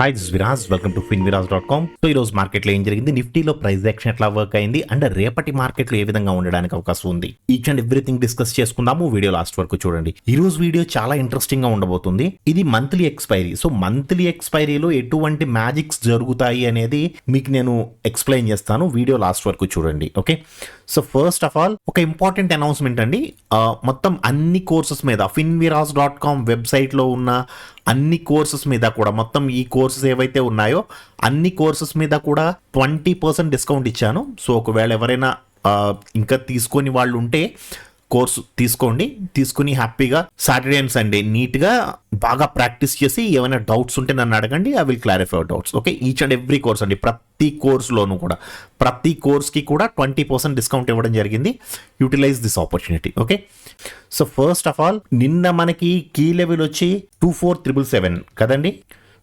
Hi this Viraj welcome to fin Viraj dot com so ఈ రోజు మార్కెట్లో ఏం జరిగింది? నిఫ్టీలో ప్రైస్ యాక్షన్ ఎట్లా వర్క్ అయింది? అండ్ రేపటి మార్కెట్లో ఏ విధంగా ఉండడానికి అవకాశం ఉంది? ఈచ్ అండ్ ఎవ్రీథింగ్ డిస్కస్ చేసుకుందాము. వీడియో లాస్ట్ వరకు చూడండి. ఈ రోజు వీడియో చాలా ఇంట్రెస్టింగ్గా ఉండబోతుంది. ఇది మంత్లీ ఎక్స్పైరీ సో మంత్లీ ఎక్స్పైరీలో ఎటువంటి మ్యాజిక్స్ జరుగుతాయి అనేది మీకు నేను ఎక్స్ప్లెయిన్ చేస్తాను. వీడియో లాస్ట్ వరకు చూడండి. Okay so first of all ఒక ఇంపార్టెంట్ అనౌన్స్మెంట్ అండి. మొత్తం అన్ని కోర్సెస్ మీద ఫిన్విరాజ్ డాట్ కామ్ వెబ్సైట్లో ఉన్న అన్ని కోర్సెస్ మీద కూడా మొత్తం ఈ కోర్సెస్ ఏవైతే ఉన్నాయో అన్ని కోర్సెస్ మీద కూడా ట్వంటీ పర్సెంట్ డిస్కౌంట్ ఇచ్చాను. సో ఒకవేళ ఎవరైనా ఇంకా తీసుకొని వాళ్ళు ఉంటే కోర్సు తీసుకోండి తీసుకుని హ్యాపీగా సాటర్డే అండ్ సండే నీట్గా బాగా ప్రాక్టీస్ చేసి ఏమైనా డౌట్స్ ఉంటే నన్ను అడగండి I will clarify doubts. Okay each and every course అండి ప్రతి కోర్సులోనూ కూడా ప్రతి కోర్స్కి కూడా ట్వంటీ పర్సెంట్ డిస్కౌంట్ ఇవ్వడం జరిగింది. Utilise this opportunity okay? So first of all నిన్న మనకి కీ లెవెల్ వచ్చి టూ ఫోర్ త్రిబుల్ సెవెన్ కదండి?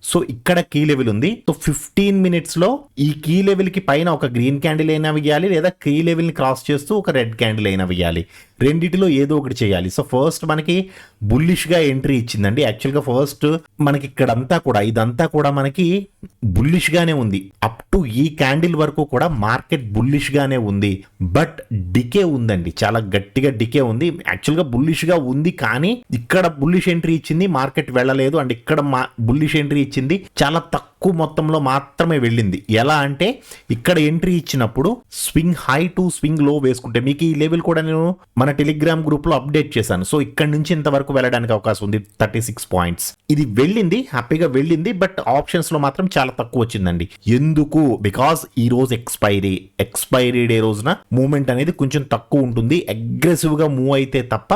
సో ఇక్కడ కీ లెవెల్ ఉంది. సో ఫిఫ్టీన్ మినిట్స్లో ఈ కీ లెవెల్కి పైన ఒక గ్రీన్ క్యాండిల్ అయినా వేయాలి లేదా కీ లెవెల్ని క్రాస్ చేస్తూ ఒక రెడ్ క్యాండిల్ అయినా వేయాలి రెండిటిలో ఏదో ఒకటి చేయాలి. సో ఫస్ట్ మనకి బుల్లిష్గా ఎంట్రీ ఇచ్చిందండి. యాక్చువల్గా ఫస్ట్ మనకి ఇక్కడంతా కూడా ఇదంతా కూడా మనకి బుల్లిష్గానే ఉంది. అప్ టు ఈ క్యాండిల్ వరకు కూడా మార్కెట్ బుల్లిష్ గానే ఉంది. బట్ డికే ఉందండి. చాలా గట్టిగా డికే ఉంది. యాక్చువల్గా ఉంది కానీ ఇక్కడ బుల్లిష్ ఎంట్రీ ఇచ్చింది మార్కెట్ వెళ్ళలేదు. అండ్ ఇక్కడ మా బుల్లిష్ ఎంట్రీ ఇచ్చింది చాలా తక్కువ మొత్తంలో మాత్రమే వెళ్ళింది. ఎలా అంటే ఇక్కడ ఎంట్రీ ఇచ్చినప్పుడు స్వింగ్ హై టు స్వింగ్లో వేసుకుంటే మీకు ఈ లెవెల్ కూడా నేను మన టెలిగ్రామ్ గ్రూప్లో అప్డేట్ చేశాను. సో ఇక్కడ నుంచి ఇంతవరకు వెళ్ళడానికి అవకాశం ఉంది థర్టీ సిక్స్ పాయింట్స్. ఇది వెళ్ళింది హ్యాపీగా వెళ్ళింది బట్ ఆప్షన్స్లో మాత్రం చాలా తక్కువ వచ్చిందండి. ఎందుకు? బికాస్ ఈ రోజు ఎక్స్పైరీ ఎక్స్పైరీ డే రోజున మూమెంట్ అనేది కొంచెం తక్కువ ఉంటుంది. అగ్రెసివ్గా మూవ్ అయితే తప్ప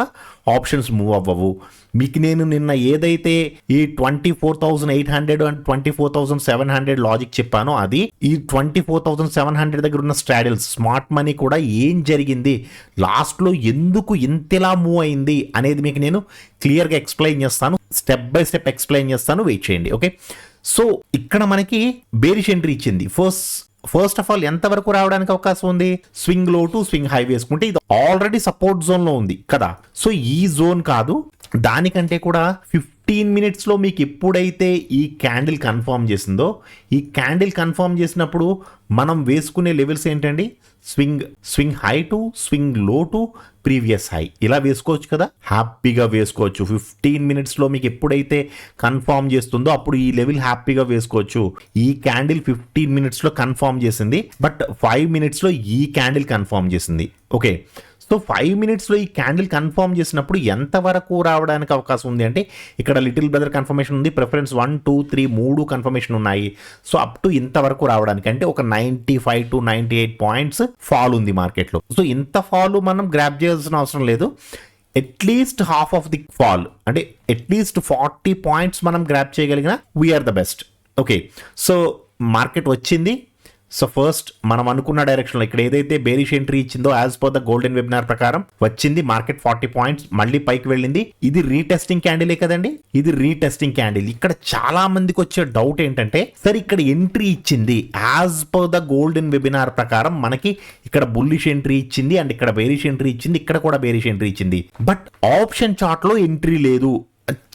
ఆప్షన్స్ మూవ్ అవ్వవు. మీకు నేను నిన్న ఏదైతే ఈ twenty four thousand eight hundred and twenty four thousand seven hundred logic చెప్పానో అది ఈ twenty four thousand seven hundred దగ్గర ఉన్న స్ట్రాడిల్స్ స్మార్ట్ మనీ కూడా ఏం జరిగింది? లాస్ట్లో ఎందుకు ఎందుకు ఇంతలా మూవ్ అయింది అనేది మీకు నేను క్లియర్గా ఎక్స్ప్లెయిన్ చేస్తాను. స్టెప్ బై స్టెప్ ఎక్స్ప్లెయిన్ చేస్తాను. వెయిట్ చేయండి ఓకే సో ఇక్కడ మనకి బేరిష్ ఎంట్రీ ఇచ్చింది. ఫస్ట్ ఫస్ట్ ఆఫ్ ఆల్ ఎంత వరకు రావడానికి అవకాశం ఉంది? స్వింగ్లో టు స్వింగ్ హై వేసుకుంటే ఇది ఆల్రెడీ సపోర్ట్ జోన్లో ఉంది కదా? సో ఈ జోన్ కాదు. దానికంటే కూడా ఫిఫ్టీన్ మినిట్స్లో మీకు ఎప్పుడైతే ఈ క్యాండిల్ కన్ఫర్మ్ చేసిందో ఈ క్యాండిల్ కన్ఫర్మ్ చేసినప్పుడు మనం వేసుకునే లెవెల్స్ ఏంటండి? స్వింగ్ స్వింగ్ హై టు స్వింగ్లో టు ప్రీవియస్ హై ఇలా వేసుకోవచ్చు కదా? హ్యాపీగా వేసుకోవచ్చు. ఫిఫ్టీన్ మినిట్స్లో మీకు ఎప్పుడైతే కన్ఫామ్ చేస్తుందో అప్పుడు ఈ లెవెల్ హ్యాపీగా వేసుకోవచ్చు. ఈ క్యాండిల్ ఫిఫ్టీన్ మినిట్స్లో కన్ఫామ్ చేసింది. బట్ ఫైవ్ మినిట్స్లో ఈ క్యాండిల్ కన్ఫామ్ చేసింది. ఓకే సో ఫైవ్ మినిట్స్లో ఈ క్యాండిల్ కన్ఫర్మ్ చేసినప్పుడు ఎంతవరకు రావడానికి అవకాశం ఉంది అంటే ఇక్కడ లిటిల్ బ్రదర్ కన్ఫర్మేషన్ ఉంది ప్రిఫరెన్స్ వన్ టూ త్రీ మూడు కన్ఫర్మేషన్ ఉన్నాయి. సో అప్ టు ఇంతవరకు రావడానికి అంటే ఒక ninety five to ninety eight points fall ఉంది మార్కెట్లో సో ఇంత ఫాల్ మనం గ్రాప్ చేయాల్సిన అవసరం లేదు. At least half of the fall అంటే అట్లీస్ట్ ఫార్టీ పాయింట్స్ మనం గ్రాప్ చేయగలిగిన we are the best okay so market వచ్చింది. సో ఫస్ట్ మనం అనుకున్న డైరెక్షన్లో ఇక్కడ ఏదైతే బేరిష్ ఎంట్రీ ఇచ్చిందో as per the golden webinar ప్రకారం వచ్చింది మార్కెట్ ఫార్టీ పాయింట్స్ మళ్ళీ పైకి వెళ్ళింది. ఇది రీటెస్టింగ్ క్యాండిలే కదండి? ఇది రీటెస్టింగ్ క్యాండిల్ ఇక్కడ చాలా మందికి వచ్చే డౌట్ ఏంటంటే సరే ఇక్కడ ఎంట్రీ ఇచ్చింది. As per the golden webinar ప్రకారం మనకి ఇక్కడ బుల్లిష్ ఎంట్రీ ఇచ్చింది అండ్ ఇక్కడ బేరిష్ ఎంట్రీ ఇచ్చింది ఇక్కడ కూడా బేరిష్ ఎంట్రీ ఇచ్చింది. బట్ ఆప్షన్ చార్ట్లో ఎంట్రీ లేదు.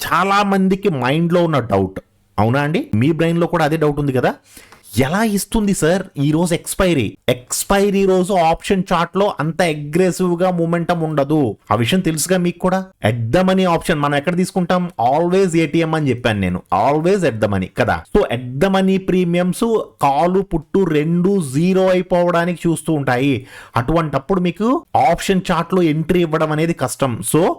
చాలా మందికి మైండ్లో ఉన్న డౌట్ అవునా అండి? మీ బ్రెయిన్లో కూడా అదే డౌట్ ఉంది కదా? ఎలా ఇస్తుంది సార్? ఈ రోజు ఎక్స్పైరీ. ఎక్స్పైరీ రోజు ఆప్షన్ చార్ట్లో అంత అగ్రెసివ్గా మూమెంటం ఉండదు. ఆ విషయం తెలుసుగా మీకు కూడా? At the money option. మనం ఎక్కడ తీసుకుంటాం? ఆల్వేస్ ఏటీఎం అని చెప్పాను నేను. ఆల్వేస్ ఎట్ ద మనీ కదా? So at the money premiums call put రెండు జీరో అయిపోవడానికి చూస్తూ ఉంటాయి. అటువంటప్పుడు మీకు ఆప్షన్ చార్ట్లో ఎంట్రీ ఇవ్వడం అనేది కష్టం. సో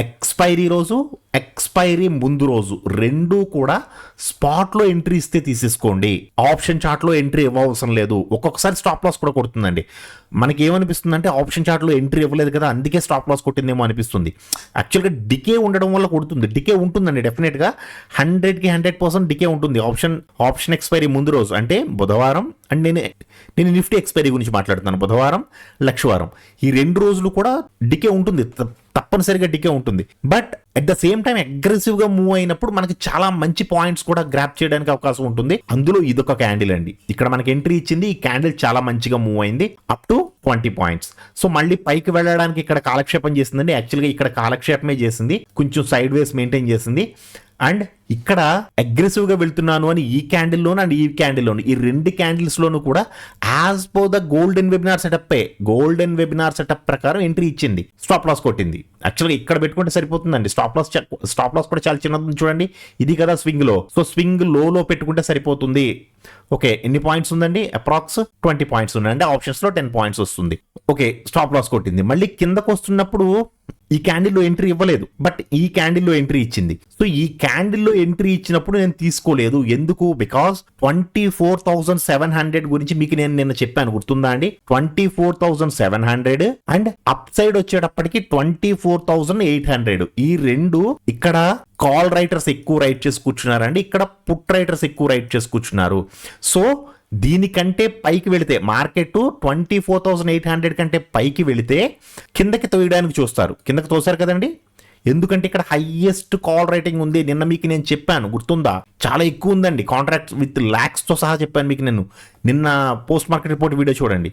ఎక్స్పైరీ రోజు ఎక్స్పైరీ ముందు రోజు రెండు కూడా స్పాట్లో ఎంట్రీ ఇస్తే తీసేసుకోండి. ఆప్షన్ చార్ట్లో ఎంట్రీ ఇవ్వవసరం లేదు. ఒక్కొక్కసారి స్టాప్ లాస్ కూడా కొడుతుందండి. మనకి ఏమనిపిస్తుంది అంటే ఆప్షన్ చార్ట్లో ఎంట్రీ ఇవ్వలేదు కదా అందుకే స్టాప్ లాస్ కొట్టిందేమో అనిపిస్తుంది. యాక్చువల్గా డికే ఉండడం వల్ల కొడుతుంది. డికే ఉంటుందండి డెఫినెట్గా. హండ్రెడ్కి హండ్రెడ్ పర్సెంట్ డికే ఉంటుంది. ఆప్షన్ ఆప్షన్ ఎక్స్పైరీ ముందు రోజు. అంటే బుధవారం అండ్ నేను నేను నిఫ్టీ ఎక్స్పైరీ గురించి మాట్లాడుతున్నాను. బుధవారం లక్షవారం. ఈ రెండు రోజులు కూడా డికే ఉంటుంది. తప్పనిసరిగా డికే ఉంటుంది. But at the same time అగ్రెసివ్గా మూవ్ అయినప్పుడు మనకి చాలా మంచి పాయింట్స్ కూడా గ్రాప్ చేయడానికి అవకాశం ఉంటుంది. అందులో ఇదొక క్యాండిల్ అండి. ఇక్కడ మనకి ఎంట్రీ ఇచ్చింది. ఈ క్యాండిల్ చాలా మంచిగా మూవ్ అయింది. Up to twenty points so మళ్ళీ పైకి వెళ్ళడానికి ఇక్కడ కాలక్షేపం చేసిందండి. యాక్చువల్గా ఇక్కడ కాలక్షేపమే చేసింది. కొంచెం సైడ్ వేస్ మెయింటైన్ చేసింది. అండ్ ఇక్కడ అగ్రెసివ్గా వెళ్తున్నాను అని ఈ క్యాండిల్లోను అండ్ ఈ క్యాండిల్లోను ఈ రెండు క్యాండిల్స్ లోను కూడా as per the golden webinar setup golden webinar setup ప్రకారం ఎంట్రీ ఇచ్చింది. స్టాప్ లాస్ కొట్టింది. యాక్చువల్గా ఇక్కడ పెట్టుకుంటే సరిపోతుందండి. స్టాప్ లాస్ స్టాప్ లాస్ కూడా చాలా చిన్నది చూడండి. ఇది కదా స్వింగ్లో సో స్వింగ్లో లో పెట్టుకుంటే సరిపోతుంది. ఓకే ఎన్ని పాయింట్స్ ఉందండి? అప్రాక్స్ ట్వంటీ పాయింట్స్ ఉన్నాయండి ఆప్షన్స్లో టెన్ పాయింట్స్ వస్తుంది. ఓకే స్టాప్ లాస్ కొట్టింది. మళ్ళీ కిందకు వస్తున్నప్పుడు ఈ క్యాండిల్లో ఎంట్రీ ఇవ్వలేదు. బట్ ఈ క్యాండిల్లో ఎంట్రీ ఇచ్చింది. సో ఈ క్యాండిల్లో ఎంట్రీ ఇచ్చినప్పుడు నేను తీసుకోలేదు. ఎందుకు? Because twenty four thousand seven hundred గురించి మీకు నేను నిన్న చెప్పాను. గుర్తుందా అండి? Twenty four thousand seven hundred and up side వచ్చేటప్పటికి twenty four four thousand eight hundred. ఈ రెండు ఇక్కడ కాల్ రైటర్స్ ఎక్కువ రైట్ చేసి కూర్చున్నారండి. ఇక్కడ పుట్ రైటర్స్ ఎక్కువ రైట్ చేసి కూర్చున్నారు. సో దీనికంటే పైకి వెళితే market twenty four thousand eight hundred కంటే పైకి వెళితే కిందకి తోయడానికి చూస్తారు. కిందకి తోసారు కదండి? ఎందుకంటే ఇక్కడ హైయెస్ట్ కాల్ రైటింగ్ ఉంది. నిన్న మీకు నేను చెప్పాను గుర్తుందా? చాలా ఎక్కువ ఉందండి. కాంట్రాక్ట్ విత్ ల్యాక్స్తో సహా చెప్పాను మీకు నేను. నిన్న పోస్ట్ మార్కెట్ రిపోర్ట్ వీడియో చూడండి.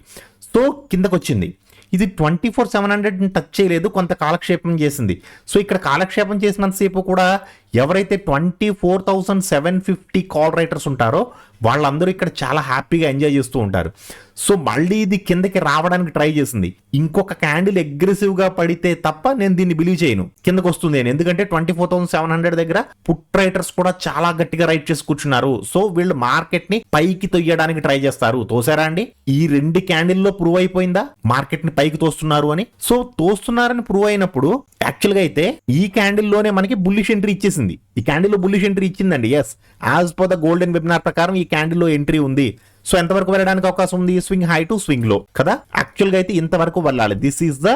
సో కిందకు వచ్చింది ఇది twenty four seven hundred touch చేయలేదు కొంత కాలక్షేపం చేసింది. సో ఇక్కడ కాలక్షేపం చేసినంతసేపు కూడా ఎవరైతే twenty four thousand seven fifty call writers ఉంటారో వాళ్ళందరూ ఇక్కడ చాలా హ్యాపీగా ఎంజాయ్ చేస్తూ ఉంటారు. సో మళ్ళీ ఇది కిందకి రావడానికి ట్రై చేసింది. ఇంకొక క్యాండిల్ అగ్రెసివ్గా పడితే తప్ప నేను దీన్ని బిలీవ్ చేయను. కిందకు వస్తుంది నేను ఎందుకంటే twenty four thousand seven hundred దగ్గర పుట్ రైటర్స్ కూడా చాలా గట్టిగా రైట్ చేసి కూర్చున్నారు. సో వీళ్ళు మార్కెట్ని పైకి తొయ్యడానికి ట్రై చేస్తారు. తోసారా అండి? ఈ రెండు క్యాండిల్లో ప్రూవ్ అయిపోయిందా? మార్కెట్ని పైకి తోస్తున్నారు అని. సో తోస్తున్నారని ప్రూవ్ అయినప్పుడు యాక్చువల్గా అయితే ఈ క్యాండిల్లోనే మనకి బుల్లిష్ ఎంట్రీ ఇచ్చేసింది. ఈ క్యాండిల్లో bullish entry ఇచ్చిందండి. Yes as per the golden webinar ప్రకారం ఈ క్యాండిల్లో ఎంట్రీ ఉంది. సో ఎంతవరకు వెళ్ళడానికి అవకాశం ఉంది? స్వింగ్ హై టు స్వింగ్లో కదా? యాక్చువల్గా అయితే ఇంతవరకు వెళ్ళాలి. This is the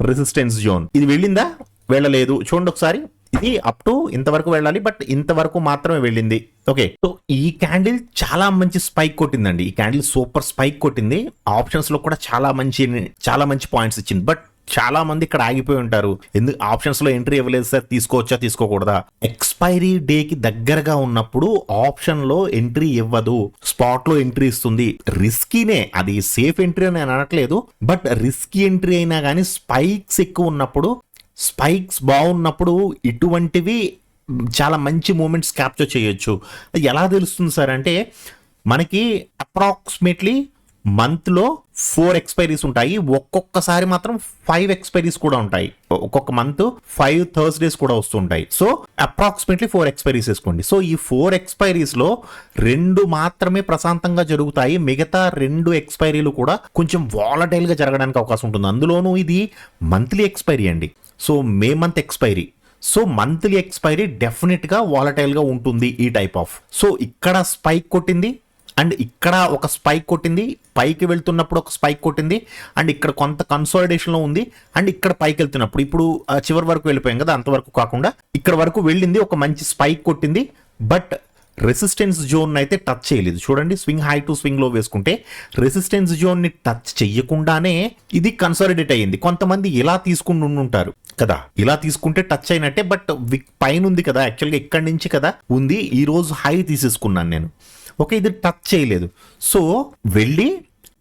resistance zone ఇది వెళ్ళిందా? వెళ్ళలేదు. చూడండి ఒకసారి. ఇది అప్ టు ఇంతవరకు వెళ్ళాలి. బట్ ఇంతవరకు మాత్రమే వెళ్ళింది. ఓకే సో ఈ క్యాండిల్ చాలా మంచి స్పైక్ కొట్టిందండి. ఈ క్యాండిల్ సూపర్ స్పైక్ కొట్టింది. ఆప్షన్స్లో కూడా చాలా మంచి చాలా మంచి పాయింట్స్ ఇచ్చింది. బట్ చాలా మంది ఇక్కడ ఆగిపోయి ఉంటారు. ఎందుకు ఆప్షన్స్లో ఎంట్రీ ఇవ్వలేదు సార్ తీసుకోవచ్చా తీసుకోకూడదా? ఎక్స్పైరీ డే కి దగ్గరగా ఉన్నప్పుడు ఆప్షన్లో ఎంట్రీ ఇవ్వదు. స్పాట్లో ఎంట్రీ ఇస్తుంది. రిస్కీనే అది సేఫ్ ఎంట్రీ అని నేను అనట్లేదు. బట్ రిస్కీ ఎంట్రీ అయినా కానీ స్పైక్స్ ఎక్కువ ఉన్నప్పుడు స్పైక్స్ బాగున్నప్పుడు ఇటువంటివి చాలా మంచి మూమెంట్స్ క్యాప్చర్ చేయొచ్చు. ఎలా తెలుస్తుంది సార్ అంటే మనకి అప్రాక్సిమేట్లీ మంత్లో ఫోర్ ఎక్స్పైరీస్ ఉంటాయి. ఒక్కొక్కసారి మాత్రం ఫైవ్ ఎక్స్పైరీస్ కూడా ఉంటాయి. ఒక్కొక్క మంత్ ఫైవ్ థర్స్డేస్ కూడా వస్తుంటాయి సో అప్రాక్సిమేట్లీ ఫోర్ ఎక్స్పైరీస్ వేసుకోండి. సో ఈ ఫోర్ ఎక్స్పైరీస్లో రెండు మాత్రమే ప్రశాంతంగా జరుగుతాయి. మిగతా రెండు ఎక్స్పైరీలు కూడా కొంచెం వాలటైల్గా జరగడానికి అవకాశం ఉంటుంది. అందులోనూ ఇది మంత్లీ ఎక్స్పైరీ అండి. So May month expiry. So monthly expiry డెఫినెట్గా వాలటైల్గా ఉంటుంది ఈ టైప్ ఆఫ్. సో ఇక్కడ స్పైక్ కొట్టింది. అండ్ ఇక్కడ ఒక స్పైక్ కొట్టింది పైకి వెళ్తున్నప్పుడు ఒక స్పైక్ కొట్టింది అండ్ ఇక్కడ కొంత కన్సాలిడేషన్లో ఉంది అండ్ ఇక్కడ పైకి వెళ్తున్నప్పుడు. ఇప్పుడు చివరి వరకు వెళ్ళిపోయాం కదా అంతవరకు కాకుండా. ఇక్కడ వరకు వెళ్ళింది ఒక మంచి స్పైక్ కొట్టింది బట్ రెసిస్టెన్స్ జోన్ అయితే టచ్ చేయలేదు. చూడండి స్వింగ్ హై టు స్వింగ్లో వేసుకుంటే రెసిస్టెన్స్ జోన్ని టచ్ చెయ్యకుండానే ఇది కన్సాలిడేట్ అయ్యింది. కొంతమంది ఇలా తీసుకుని ఉంటారు కదా. ఇలా తీసుకుంటే టచ్ అయినట్టే బట్ పైన ఉంది కదా యాక్చువల్గా ఇక్కడి నుంచి కదా ఉంది. ఈ రోజు హై తీసేసుకున్నాను నేను. ఓకే ఇది టచ్ చేయలేదు. సో వెళ్ళి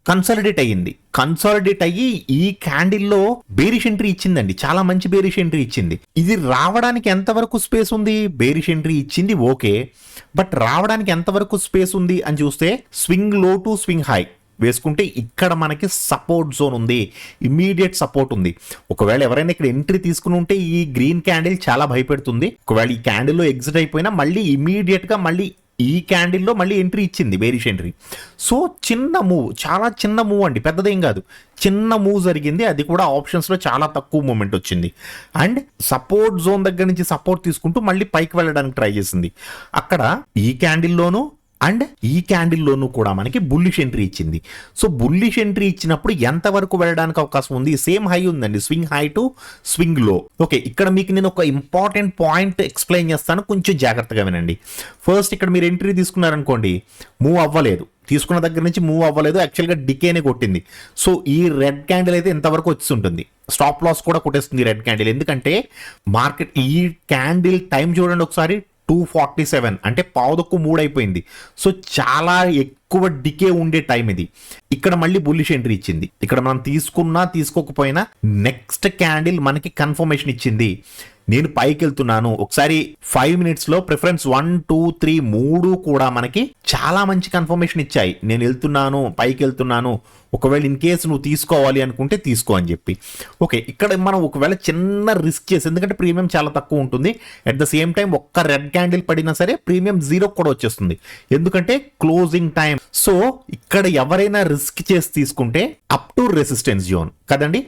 కన్సాలిడేట్ అయ్యింది. కన్సాలిడేట్ అయ్యి ఈ క్యాండిల్లో బేరిష్ ఎంట్రీ ఇచ్చిందండి. చాలా మంచి బేరిష్ ఎంట్రీ ఇచ్చింది. ఇది రావడానికి ఎంతవరకు స్పేస్ ఉంది? బేరిష్ ఎంట్రీ ఇచ్చింది ఓకే. బట్ రావడానికి ఎంతవరకు స్పేస్ ఉంది అని చూస్తే స్వింగ్లో టు స్వింగ్ హై వేసుకుంటే ఇక్కడ మనకి సపోర్ట్ జోన్ ఉంది. ఇమీడియట్ సపోర్ట్ ఉంది. ఒకవేళ ఎవరైనా ఇక్కడ ఎంట్రీ తీసుకుని ఉంటే ఈ గ్రీన్ క్యాండిల్ చాలా భయపెడుతుంది. ఒకవేళ ఈ క్యాండిల్లో ఎగ్జిట్ అయిపోయినా మళ్ళీ ఇమీడియట్గా మళ్ళీ ఈ క్యాండిల్లో మళ్ళీ ఎంట్రీ ఇచ్చింది బేరిష్ ఎంట్రీ. సో చిన్న మూవ్ చాలా చిన్న మూవ్ అండి పెద్దదేం కాదు. చిన్న మూవ్ జరిగింది అది కూడా ఆప్షన్స్లో చాలా తక్కువ మూమెంట్ వచ్చింది. అండ్ సపోర్ట్ జోన్ దగ్గర నుంచి సపోర్ట్ తీసుకుంటూ మళ్ళీ పైకి వెళ్ళడానికి ట్రై చేసింది. అక్కడ ఈ క్యాండిల్లోనూ అండ్ ఈ క్యాండిల్లోనూ కూడా మనకి బుల్లిష్ ఎంట్రీ ఇచ్చింది. సో బుల్లిష్ ఎంట్రీ ఇచ్చినప్పుడు ఎంతవరకు వెళ్ళడానికి అవకాశం ఉంది? సేమ్ హై ఉందండి. స్వింగ్ హై టు స్వింగ్లో ఓకే ఇక్కడ మీకు నేను ఒక ఇంపార్టెంట్ పాయింట్ ఎక్స్ప్లెయిన్ చేస్తాను. కొంచెం జాగ్రత్తగా వినండి. ఫస్ట్ ఇక్కడ మీరు ఎంట్రీ తీసుకున్నారనుకోండి మూవ్ అవ్వలేదు. తీసుకున్న దగ్గర నుంచి మూవ్ అవ్వలేదు. యాక్చువల్గా డికేనే కొట్టింది. సో ఈ రెడ్ క్యాండిల్ అయితే ఎంతవరకు వచ్చి ఉంటుంది. స్టాప్ లాస్ కూడా కొట్టేస్తుంది రెడ్ క్యాండిల్ ఎందుకంటే మార్కెట్ ఈ క్యాండిల్ టైం చూడండి ఒకసారి టూ ఫార్టీ సెవెన్ అంటే పావుదక్కు మూడు అయిపోయింది సో చాలా ఎక్కువ డికే ఉండే టైం ఇది. ఇక్కడ మళ్ళీ బుల్లిష్ ఎంట్రీ ఇచ్చింది. ఇక్కడ మనం తీసుకున్నా తీసుకోకపోయినా నెక్స్ట్ క్యాండిల్ మనకి కన్ఫర్మేషన్ ఇచ్చింది. నేను పైకి వెళ్తున్నాను ఒకసారి ఫైవ్ మినిట్స్లో ప్రిఫరెన్స్ వన్ టూ త్రీ మూడు కూడా మనకి చాలా మంచి కన్ఫర్మేషన్ ఇచ్చాయి. నేను వెళ్తున్నాను పైకి వెళ్తున్నాను ఒకవేళ ఇన్ కేసు నువ్వు తీసుకోవాలి అనుకుంటే తీసుకో అని చెప్పి. ఓకే ఇక్కడ మనం ఒకవేళ చిన్న రిస్క్ చేసి ఎందుకంటే ప్రీమియం చాలా తక్కువ ఉంటుంది. అట్ ద సేమ్ టైం ఒక్క రెడ్ క్యాండిల్ పడినా సరే ప్రీమియం జీరో కూడా వచ్చేస్తుంది. ఎందుకంటే క్లోజింగ్ టైం సో ఇక్కడ ఎవరైనా రిస్క్ చేసి తీసుకుంటే అప్ టు రెసిస్టెన్స్ జోన్ కదండి?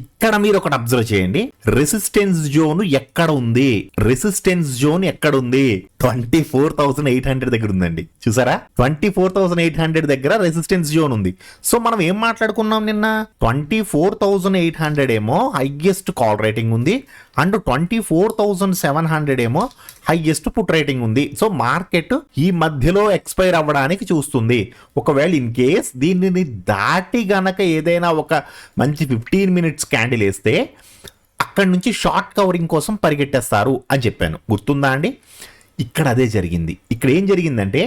ఇక్కడ మీరు ఒకటి అబ్జర్వ్ చేయండి. రెసిస్టెన్స్ జోన్ ఎక్కడ ఎక్కడ ఉంది రెసిస్టెన్స్ జోన్ ఎక్కడ ఉంది twenty four thousand eight hundred దగ్గర ఉందండి చూసారా? Twenty four thousand eight hundred దగ్గర రెసిస్టెన్స్ జోన్ ఉంది. సో మనం ఏం మాట్లాడుకున్నాం నిన్న? Twenty four thousand eight hundred ఏమో హైయెస్ట్ కాల్ రేటింగ్ ఉంది. And twenty four thousand seven hundred ఏమో హైయెస్ట్ పుట్ రేటింగ్ ఉంది. సో మార్కెట్ ఈ మధ్యలో ఎక్స్పైర్ అవ్వడానికి చూస్తుంది. ఒకవేళ ఇన్ కేస్ దీనిని దాటి గనక ఏదైనా ఒక మంచి ఫిఫ్టీన్ మినిట్స్ క్యాండిల్ వేస్తే అక్కడి నుంచి షార్ట్ కవరింగ్ కోసం పరిగెట్టేస్తారు అని చెప్పాను. గుర్తుందా అండి? ఇక్కడ అదే జరిగింది. ఇక్కడ ఏం జరిగిందంటే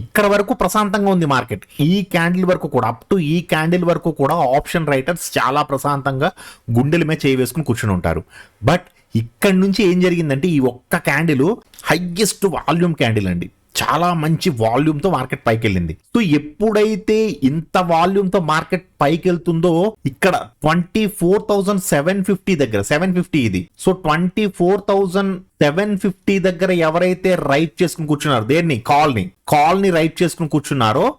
ఇక్కడ వరకు ప్రశాంతంగా ఉంది మార్కెట్. ఈ క్యాండిల్ వరకు కూడా అప్ టు ఈ క్యాండిల్ వరకు కూడా ఆప్షన్ రైటర్స్ చాలా ప్రశాంతంగా గుండెల మీద చేయి వేసుకుని కూర్చుని ఉంటారు. బట్ ఇక్కడ నుంచి ఏం జరిగిందంటే ఈ ఒక్క క్యాండిల్ హైయెస్ట్ వాల్యూమ్ క్యాండిల్ అండి. చాలా మంచి వాల్యూమ్తో మార్కెట్ పైకి వెళ్ళింది సో ఎప్పుడైతే ఇంత వాల్యూమ్తో మార్కెట్ పైకి వెళ్తుందో ఇక్కడ twenty four thousand seven fifty దగ్గర సెవెన్ ఫిఫ్టీ ఇది. So twenty four thousand seven fifty దగ్గర ఎవరైతే రైట్ చేసుకుని కూర్చున్నారు దేన్ని? కాల్ని. కాల్ని రైట్ చేసుకుని కూర్చున్నారో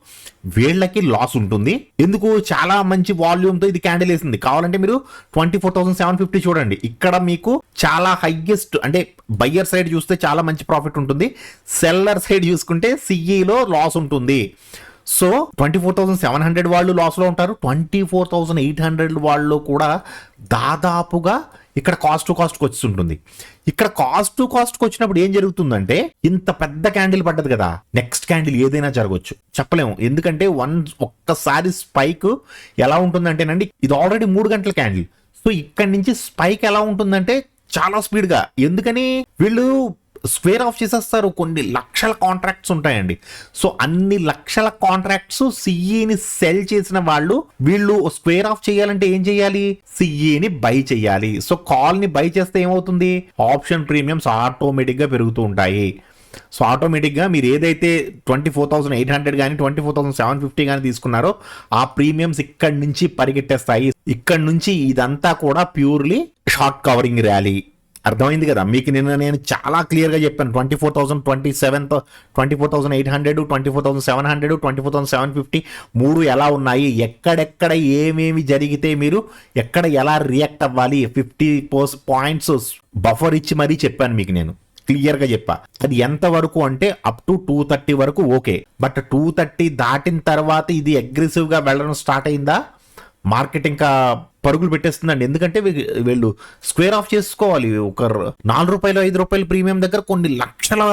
వీళ్ళకి లాస్ ఉంటుంది. ఎందుకు? చాలా మంచి వాల్యూమ్తో ఇది క్యాండిల్ వేసింది. కావాలంటే మీరు twenty four thousand seven fifty చూడండి. ఇక్కడ మీకు చాలా హైయెస్ట్ అంటే బయ్యర్ సైడ్ చూస్తే చాలా మంచి ప్రాఫిట్ ఉంటుంది. సెల్లర్ సైడ్ చూసుకుంటే సిఈలో లాస్ ఉంటుంది. So twenty four thousand seven hundred వాళ్ళు లాస్లో ఉంటారు. Twenty four thousand eight hundred వాళ్ళు కూడా దాదాపుగా ఇక్కడ కాస్ట్ టు కాస్ట్కి వస్తుంటుంది ఇక్కడ కాస్ట్ టు కాస్ట్కి వచ్చినప్పుడు ఏం జరుగుతుందంటే ఇంత పెద్ద క్యాండిల్ పడ్డది కదా. నెక్స్ట్ క్యాండిల్ ఏదైనా జరగవచ్చు చెప్పలేము. ఎందుకంటే వన్ ఒక్కసారి స్పైక్ ఎలా ఉంటుందంటేనండి ఇది ఆల్రెడీ మూడు గంటల క్యాండిల్ సో ఇక్కడి నుంచి స్పైక్ ఎలా ఉంటుందంటే చాలా స్పీడ్గా ఎందుకని వీళ్ళు స్క్వేర్ ఆఫ్ చేసేస్తారు. కొన్ని లక్షల కాంట్రాక్ట్స్ ఉంటాయండి. సో అన్ని లక్షల కాంట్రాక్ట్స్ సిఈని సెల్ చేసిన వాళ్ళు వీళ్ళు స్క్వేర్ ఆఫ్ చేయాలంటే ఏం చేయాలి? సిఈని బై చేయాలి. సో కాల్ని బై చేస్తే ఏమవుతుంది? ఆప్షన్ ప్రీమియమ్స్ ఆటోమేటిక్గా పెరుగుతూ ఉంటాయి. సో ఆటోమేటిక్గా మీరు ఏదైతే twenty four thousand eight hundred కానీ twenty four thousand seven fifty కానీ తీసుకున్నారో ఆ ప్రీమియమ్స్ ఇక్కడి నుంచి పరిగెట్టేస్తాయి. ఇక్కడి నుంచి ఇదంతా కూడా ప్యూర్లీ షార్ట్ కవరింగ్ ర్యాలీ. అర్థమైంది కదా? మీకు నిన్న నేను చాలా క్లియర్గా చెప్పాను. Twenty four thousand twenty seven twenty four thousand eight hundred twenty four thousand seven hundred twenty four thousand seven fifty మూడు ఎలా ఉన్నాయి? ఎక్కడెక్కడ ఏమేమి జరిగితే మీరు ఎక్కడ ఎలా రియాక్ట్ అవ్వాలి? ఫిఫ్టీ పోస్ పాయింట్స్ బఫర్ ఇచ్చి మరీ చెప్పాను మీకు నేను. క్లియర్గా చెప్పా. అది ఎంత వరకు అంటే అప్ టు టూ థర్టీ వరకు ఓకే. బట్ టూ థర్టీ దాటిన తర్వాత ఇది అగ్రెసివ్గా వెళ్ళడం స్టార్ట్ అయిందా? మార్కెట్ ఇంకా పరుగులు పెట్టేస్తుందండి. ఎందుకంటే వీళ్ళు స్క్వేర్ ఆఫ్ చేసుకోవాలి. ఒక నాలుగు రూపాయలు ఐదు రూపాయలు ప్రీమియం దగ్గర కొన్ని లక్షల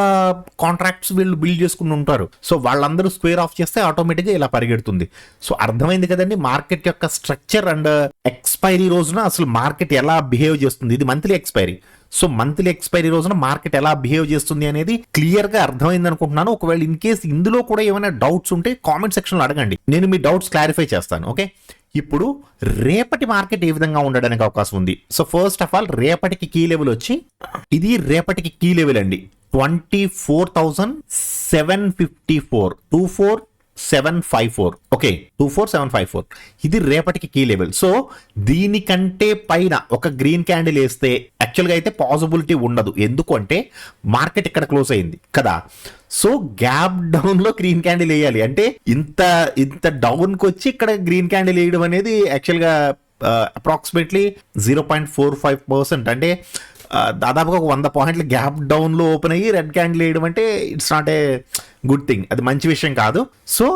కాంట్రాక్ట్స్ వీళ్ళు బిల్డ్ చేసుకుని ఉంటారు. సో వాళ్ళందరూ స్క్వేర్ ఆఫ్ చేస్తే ఆటోమేటిక్గా ఇలా పరిగెడుతుంది. సో అర్థమైంది కదండి మార్కెట్ యొక్క స్ట్రక్చర్ అండ్ ఎక్స్పైరీ రోజున అసలు మార్కెట్ ఎలా బిహేవ్ చేస్తుంది? ఇది monthly expiry. So monthly expiry రోజున మార్కెట్ ఎలా బిహేవ్ చేస్తుంది అనేది క్లియర్గా అర్థమైంది అనుకుంటున్నాను. ఒకవేళ ఇన్ కేస్ ఇందులో కూడా ఏమైనా డౌట్స్ ఉంటే కామెంట్ సెక్షన్లో అడగండి. నేను మీ డౌట్స్ క్లారిఫై చేస్తాను ఓకే ఇప్పుడు రేపటి మార్కెట్ ఏ విధంగా ఉండడానికి అవకాశం ఉంది? సో ఫస్ట్ ఆఫ్ ఆల్ రేపటికి కీ లెవెల్ వచ్చి ఇది రేపటికి కీ లెవెల్ అండి. Twenty four thousand seven fifty four two four seven five four okay two four seven five four ఇది రేపటికి కీ లెవెల్ సో దీనికంటే పైన ఒక గ్రీన్ క్యాండిల్ వేస్తే యాక్చువల్గా అయితే పాసిబిలిటీ ఉండదు. ఎందుకు అంటే మార్కెట్ ఇక్కడ క్లోజ్ అయింది కదా. సో గ్యాప్ డౌన్లో గ్రీన్ క్యాండిల్ వేయాలి. అంటే ఇంత ఇంత డౌన్కి వచ్చి ఇక్కడ గ్రీన్ క్యాండిల్ వేయడం అనేది యాక్చువల్గా approximately zero point four five percent అంటే దాదాపుగా ఒక వంద పాయింట్ల గ్యాప్ డౌన్లో ఓపెన్ అయ్యి రెడ్ క్యాండిల్ వేయడం అంటే it's not a good thing అది మంచి విషయం కాదు. సో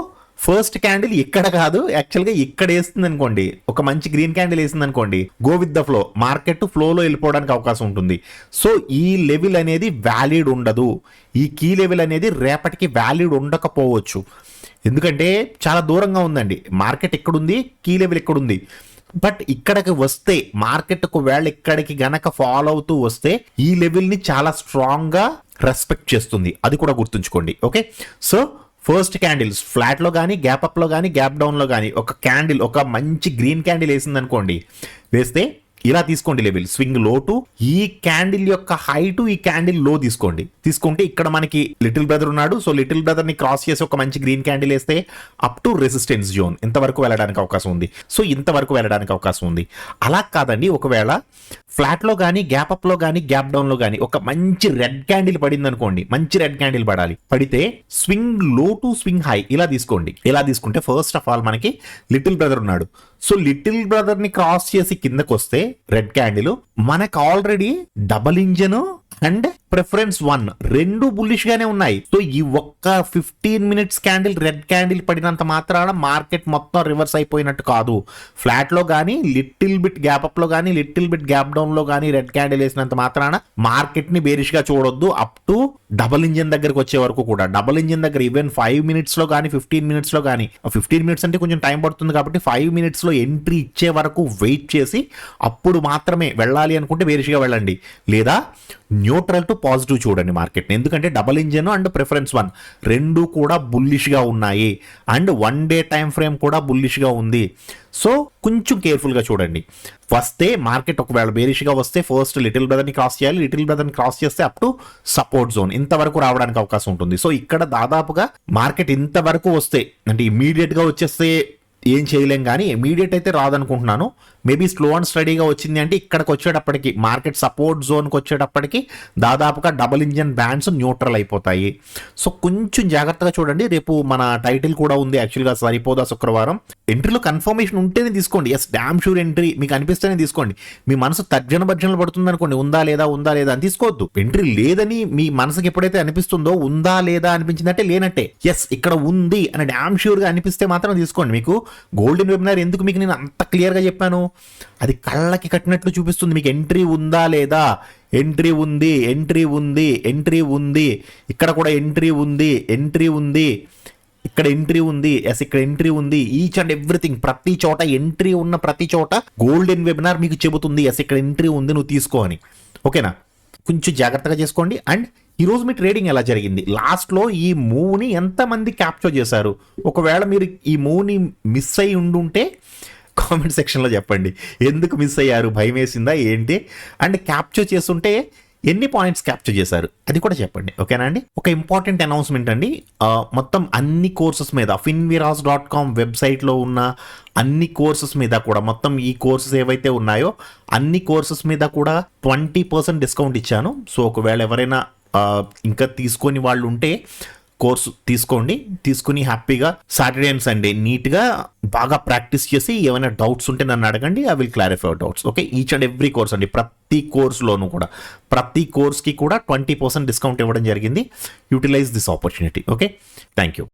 ఫస్ట్ క్యాండిల్ ఇక్కడ కాదు. యాక్చువల్గా ఇక్కడ వేస్తుంది అనుకోండి ఒక మంచి గ్రీన్ క్యాండిల్ వేసింది అనుకోండి go with the flow market ఫ్లోలో వెళ్ళిపోవడానికి అవకాశం ఉంటుంది. సో ఈ లెవెల్ అనేది వ్యాలిడ్ ఉండదు. ఈ కీ లెవెల్ అనేది రేపటికి వ్యాలిడ్ ఉండకపోవచ్చు. ఎందుకంటే చాలా దూరంగా ఉందండి. మార్కెట్ ఎక్కడుంది కీ లెవెల్ ఎక్కడుంది బట్ ఇక్కడికి వస్తే మార్కెట్ ఒకవేళ ఇక్కడికి గనక ఫాలో అవుతూ వస్తే ఈ లెవెల్ని చాలా స్ట్రాంగ్గా రెస్పెక్ట్ చేస్తుంది. అది కూడా గుర్తుంచుకోండి ఓకే? సో ఫస్ట్ క్యాండిల్స్ ఫ్లాట్లో కానీ గ్యాప్ అప్లో కానీ గ్యాప్ డౌన్లో కానీ ఒక క్యాండిల్ ఒక మంచి గ్రీన్ క్యాండిల్ వేసింది అనుకోండి వేస్తే ఇలా తీసుకోండి లెవెల్ స్వింగ్లో టు ఈ క్యాండిల్ యొక్క హైట్ ఈ క్యాండిల్లో తీసుకోండి. తీసుకుంటే ఇక్కడ మనకి లిటిల్ బ్రదర్ ఉన్నాడు. సో లిటిల్ బ్రదర్ని క్రాస్ చేసి ఒక మంచి గ్రీన్ క్యాండిల్ వేస్తే అప్ టు రెసిస్టెన్స్ జోన్. ఇంతవరకు వెళ్ళడానికి అవకాశం ఉంది. సో ఇంతవరకు వెళ్ళడానికి అవకాశం ఉంది. అలా కాదండి. ఒకవేళ ఫ్లాట్లో కానీ గ్యాప్ అప్లో కానీ గ్యాప్ డౌన్లో కానీ ఒక మంచి రెడ్ క్యాండిల్ పడింది అనుకోండి మంచి రెడ్ క్యాండిల్ పడాలి. పడితే స్వింగ్లో టు స్వింగ్ హై ఇలా తీసుకోండి. ఇలా తీసుకుంటే ఫస్ట్ ఆఫ్ ఆల్ మనకి లిటిల్ బ్రదర్ ఉన్నాడు. సో లిటిల్ బ్రదర్ని క్రాస్ చేసి కిందకు వస్తే రెడ్ క్యాండిల్ మనకు already double engine and preference one రెండు బుల్లిష్ గానే ఉన్నాయి. సో ఈ ఒక్క fifteen minutes candle red candle పడినంత మాత్రాన మార్కెట్ మొత్తం రివర్స్ అయిపోయినట్టు కాదు. ఫ్లాట్లో కానీ లిటిల్ బిట్ గ్యాప్ అప్లో కానీ లిటిల్ బిట్ గ్యాప్ డౌన్లో కానీ రెడ్ క్యాండిల్ వేసినంత మాత్రాన మార్కెట్ని బేరిష్గా చూడొద్దు. అప్ టు డబుల్ ఇంజిన్ దగ్గరకు వచ్చే వరకు కూడా. డబుల్ ఇంజిన్ దగ్గర ఈవెన్ ఫైవ్ మినిట్స్లో కానీ ఫిఫ్టీన్ మినిట్స్లో కానీ ఫిఫ్టీన్ మినిట్స్ అంటే కొంచెం టైం పడుతుంది కాబట్టి ఫైవ్ మినిట్స్లో ఎంట్రీ ఇచ్చే వరకు వెయిట్ చేసి అప్పుడు మాత్రమే వెళ్ళాలి అనుకుంటే బేరిష్గా వెళ్ళండి. లేదా న్యూట్రల్ టు పాజిటివ్ చూడండి మార్కెట్ని. ఎందుకంటే double engine and preference one రెండు కూడా బుల్లిష్గా ఉన్నాయి. And one day time frame కూడా బుల్లిష్గా ఉంది. సో కొంచెం కేర్ఫుల్గా చూడండి. వస్తే మార్కెట్ ఒకవేళ బేరిష్గా వస్తే ఫస్ట్ లిటిల్ బ్రదర్ని క్రాస్ చేయాలి. లిటిల్ బ్రదర్ని క్రాస్ చేస్తే అప్ టు సపోర్ట్ జోన్. ఇంతవరకు రావడానికి అవకాశం ఉంటుంది. సో ఇక్కడ దాదాపుగా మార్కెట్ ఇంతవరకు వస్తే అంటే ఇమీడియట్గా వచ్చేస్తే ఏం చేయలేం కానీ ఇమీడియట్ అయితే రాదనుకుంటున్నాను. మేబీ స్లో అండ్ స్టడీగా వచ్చింది అంటే ఇక్కడికి వచ్చేటప్పటికి మార్కెట్ సపోర్ట్ జోన్కి వచ్చేటప్పటికి దాదాపుగా డబుల్ ఇంజన్ బ్యాండ్స్ న్యూట్రల్ అయిపోతాయి. సో కొంచెం జాగ్రత్తగా చూడండి. రేపు మన టైటిల్ కూడా ఉంది. యాక్చువల్గా సరిపోదా శుక్రవారం. ఎంట్రీలో కన్ఫర్మేషన్ ఉంటేనే తీసుకోండి. ఎస్ డామ్ షూర్ ఎంట్రీ మీకు అనిపిస్తేనే తీసుకోండి. మీ మనసు తర్జన భర్జనలు పడుతుంది అనుకోండి. ఉందా లేదా? ఉందా లేదా? అని తీసుకోవద్దు. ఎంట్రీ లేదని మీ మనసుకి ఎప్పుడైతే అనిపిస్తుందో ఉందా లేదా అనిపించిందంటే లేనట్టే. ఎస్ ఇక్కడ ఉంది అని డామ్ షూర్గా అనిపిస్తే మాత్రం తీసుకోండి. మీకు గోల్డెన్ వెబినార్ ఎందుకు మీకు నేను అంత క్లియర్గా చెప్పాను? అది కళ్ళకి కట్టినట్లు చూపిస్తుంది. మీకు ఎంట్రీ ఉందా లేదా? ఎంట్రీ ఉంది ఎంట్రీ ఉంది ఎంట్రీ ఉంది. ఇక్కడ కూడా ఎంట్రీ ఉంది ఎంట్రీ ఉంది. ఇక్కడ ఎంట్రీ ఉంది ఎస్ ఇక్కడ ఎంట్రీ ఉంది. ఈచ్ అండ్ ఎవ్రీథింగ్ ప్రతి చోట ఎంట్రీ ఉన్న ప్రతి చోట గోల్డెన్ వెబినార్ మీకు చెబుతుంది. ఎస్ ఇక్కడ ఎంట్రీ ఉంది నువ్వు తీసుకో అని. ఓకేనా కొంచెం జాగ్రత్తగా చేసుకోండి. అండ్ ఈరోజు మీ ట్రేడింగ్ ఎలా జరిగింది? లాస్ట్లో ఈ మూవ్ని ఎంతమంది క్యాప్చర్ చేశారు? ఒకవేళ మీరు ఈ మూవ్ని మిస్ అయి ఉండుంటే కామెంట్ సెక్షన్లో చెప్పండి. ఎందుకు మిస్ అయ్యారు? భయం వేసిందా? ఏంటి? అండ్ క్యాప్చర్ చేస్తుంటే ఎన్ని పాయింట్స్ క్యాప్చర్ చేశారు? అది కూడా చెప్పండి. ఓకేనా అండి? ఒక ఇంపార్టెంట్ అనౌన్స్మెంట్ అండి. మొత్తం అన్ని కోర్సెస్ మీద ఫిన్విరాస్ డాట్ కామ్ వెబ్సైట్లో ఉన్న అన్ని కోర్సెస్ మీద కూడా మొత్తం ఈ కోర్సెస్ ఏవైతే ఉన్నాయో అన్ని కోర్సెస్ మీద కూడా ట్వంటీ పర్సెంట్ డిస్కౌంట్ ఇచ్చాను. సో ఒకవేళ ఎవరైనా ఇంకా తీసుకొని వాళ్ళు ఉంటే కోర్సు తీసుకోండి. తీసుకుని హ్యాపీగా సాటర్డే అండ్ సండే నీట్గా బాగా ప్రాక్టీస్ చేసి ఏమైనా డౌట్స్ ఉంటే నన్ను అడగండి. I will clarify doubts. Okay? Each and every course అండి. ప్రతి కోర్సులోనూ కూడా. ప్రతి కోర్స్కి కూడా ట్వంటీ పర్సెంట్ డిస్కౌంట్ ఇవ్వడం జరిగింది. Utilise this opportunity. Okay? Thank you